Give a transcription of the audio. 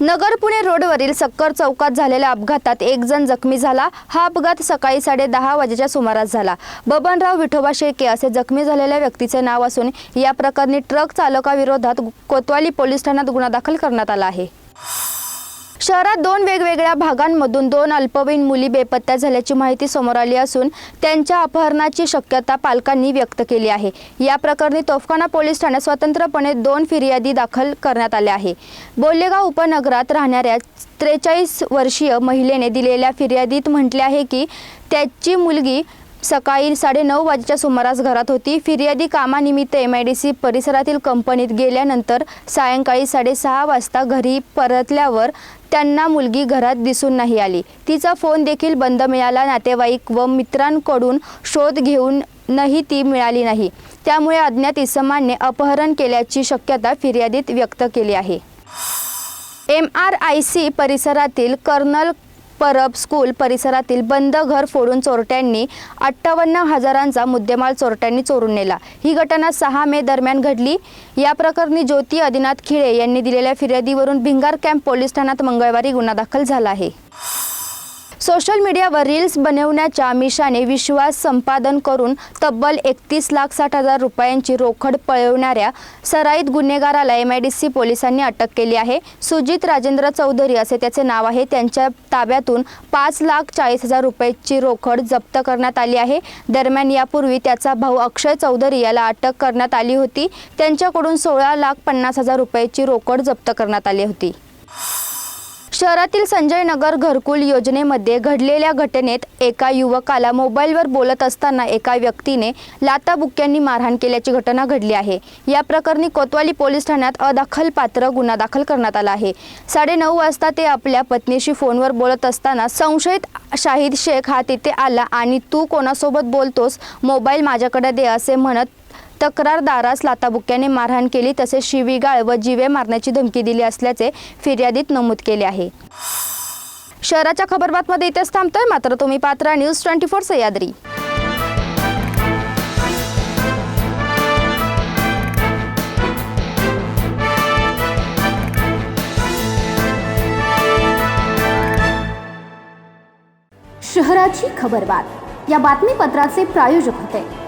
नगर पुणे रोडवरील सक्कर चौकात झालेल्या अपघातात एक जण जखमी झाला. हा अपघात सकाळी साडे दहा वाजेच्या सुमारास झाला. बबनराव विठोबा शेळके असे जखमी झालेल्या व्यक्तीचे नाव असून या प्रकरणी ट्रक चालकाविरोधात कोतवाली पोलीस ठाण्यात गुन्हा दाखल करण्यात आला आहे. शहरात दोन वेगवेगळ्या भागांमधून दोन अल्पवयीन मुली बेपत्ता झाल्याची माहिती समोर आली असून त्यांच्या अपहरणाची शक्यता पालकांनी व्यक्त केली आहे. या प्रकरणी तोफखाना पोलीस ठाण्यात स्वतंत्रपणे दोन फिर्यादी दाखल करण्यात आल्या आहे. बोल्लेगाव उपनगरात राहणाऱ्या त्रेचाळीस वर्षीय महिलेने दिलेल्या फिर्यादीत म्हटले आहे की त्याची मुलगी सकाळी साडेनऊ वाजेच्या सुमारास घरात होती. फिर्यादी कामानिमित्त एम आय डी सी परिसरातील कंपनीत गेल्यानंतर सायंकाळी साडेसहा वाजता घरी परतल्यावर त्यांना मुलगी घरात दिसून नाही आली. तिचा फोन देखील बंद मिळाला. नातेवाईक व मित्रांकडून शोध घेऊनही ती मिळाली नाही. त्यामुळे अज्ञात इसमाने अपहरण केल्याची शक्यता फिर्यादीत व्यक्त केली आहे. एम आर आय सी परिसरातील कर्नल परब स्कूल परिसरातील बंद घर फोडून चोरट्यांनी अठ्ठावन्न हजारांचा मुद्देमाल चोरट्यांनी चोरून नेला. ही घटना सहा मे दरम्यान घडली. या प्रकरणी ज्योती आदिनाथ खिळे यांनी दिलेल्या फिर्यादीवरून भिंगार कॅम्प पोलीस ठाण्यात मंगळवारी गुन्हा दाखल झाला आहे. सोशल मीडियावर रील्स बनवण्याच्या मिशाने विश्वास संपादन करून तब्बल एकतीस लाख साठ हजार रुपयांची रोकड पळवणाऱ्या सराईत गुन्हेगाराला एम आय डी सी पोलिसांनी अटक केली आहे. सुजित राजेंद्र चौधरी असे त्याचे नाव आहे. त्यांच्या ताब्यातून पाच लाख चाळीस हजार रुपयाची रोकड जप्त करण्यात आली आहे. दरम्यान यापूर्वी त्याचा भाऊ अक्षय चौधरी याला अटक करण्यात आली होती. त्यांच्याकडून सोळा लाख पन्नास हजार रुपयाची रोकड जप्त करण्यात आली होती. शहरातील संजय नगर घरकुल योजनेमध्ये घडलेल्या घटनेत एका युवकाला मोबाईलवर बोलत असताना एका व्यक्तीने लाताबुक्यांनी मारहाण केल्याची घटना घडली आहे. या प्रकरणी कोतवाली पोलीस ठाण्यात अदखलपात्र गुन्हा दाखल करण्यात आला आहे. साडेनऊ वाजता ते आपल्या पत्नीशी फोनवर बोलत असताना संशयित शाहिद शेख हा तिथे आला आणि तू कोणासोबत बोलतोस? मोबाईल माझ्याकडे दे असे म्हणत तक्रारदारास लाताबुक्क्याने मारहाण केली तसेच शिवीगाळ व जीवे मारण्याची धमकी दिली असल्याचे फिर्यादीत नमूद केले आहे. शहराच्या खबरबातमध्ये इथेच थांबतोय मात्र तुम्ही पात्रा न्यूज ट्वेंटी फोर सह्याद्री. शहराची खबरबात. या बातमीपत्राचे प्रायोजक होते.